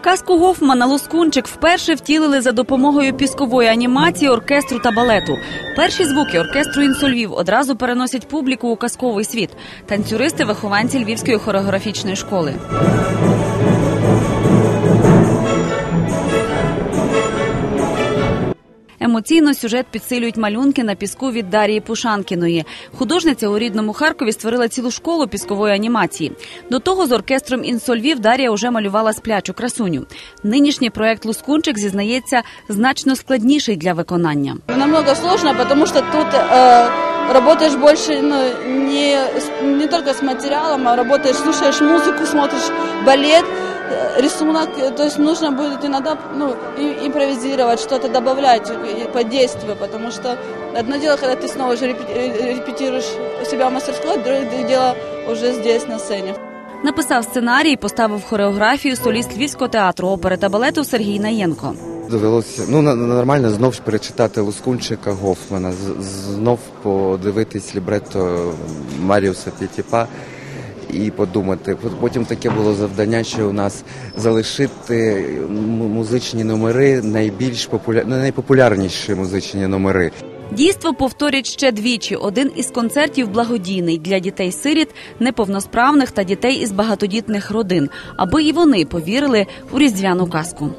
Казку Гофмана Лоскунчик вперше втілили за допомогою піскової анімації, оркестру та балету. Перші звуки оркестру інсольвів одразу переносять публіку у казковий світ. Танцюристи вихованці Львівської хореографічної школи. Емоційно сюжет підсилюють малюнки на піску від Дарії Пушанкіної. Художниця у рідному Харкові створила цілу школу піскової анімації. До того з оркестром інсольвів Дарія вже малювала сплячу красуню. Нинішній проект Лускунчик зізнається значно складніший для виконання. Намного сложно, потому что тут э, работаешь больше ну, не, с- не только с материалом, а работаешь, слушаешь музыку, смотришь балет, э, рисунок. э, То есть нужно будет иногда ну, и- импровизировать, что-то добавлять э, по действию, потому что одно дело, когда ты снова же репе- э, репетируешь у себя в мастерской, другое дело уже здесь на сцене. Написав сценарій, поставив хореографію соліст Львівського театру опери та балету Сергій Наєнко. Довелося ну на- нормально знов перечитати Лускунчика Гофмана, з- знов подивитись лібретто Маріуса П'ятіпа і подумати. Потім таке було завдання, що у нас залишити музичні номери найбільш популя... ну, найпопулярніші музичні номери. Дійство повторять ще двічі. Один із концертів благодійний для дітей-сиріт, неповносправних та дітей із багатодітних родин, аби і вони повірили у різдвяну казку.